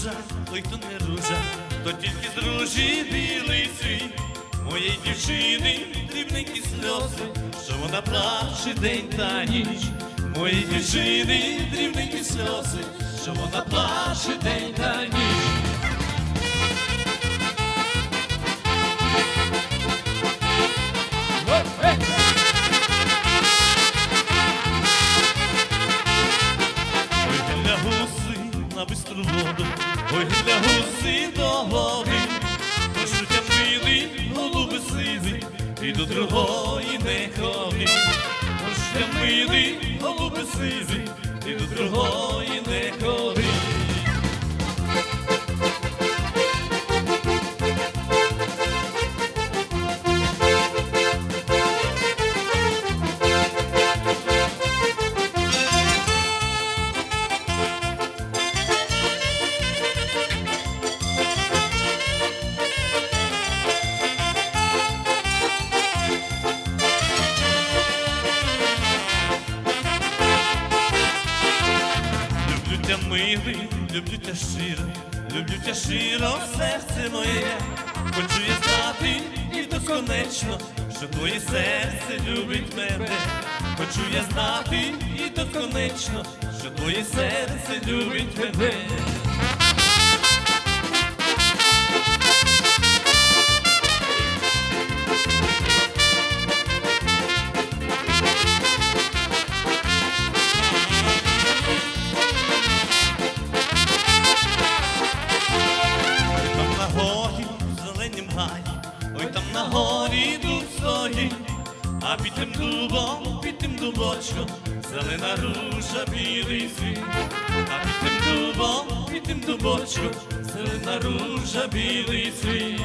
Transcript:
ружа, ой, то не ружа, то тільки з ружі білий світ. Моєї дівчини дрібненькі сльози, що вона плаче день та ніч. Моєї дівчини дрібненькі сльози, що вона плаче день та ніч. Воду, ой, для гуси до води, Пошуття пили голуби сиві, і до другої не ходи. Пошуття милий, голуби сиві, і до другої Тя милий, люблю тя щиро, люблю тя щиро, серце моє. Хочу я знати і доконечно, що твоє серце любить мене. Хочу я знати і доконечно, що твоє серце любить мене. Під тим дубом, під тим дубочком, зелена ружа, білий світ, а під тим дубом, під тим дубочком, зелена білий світ.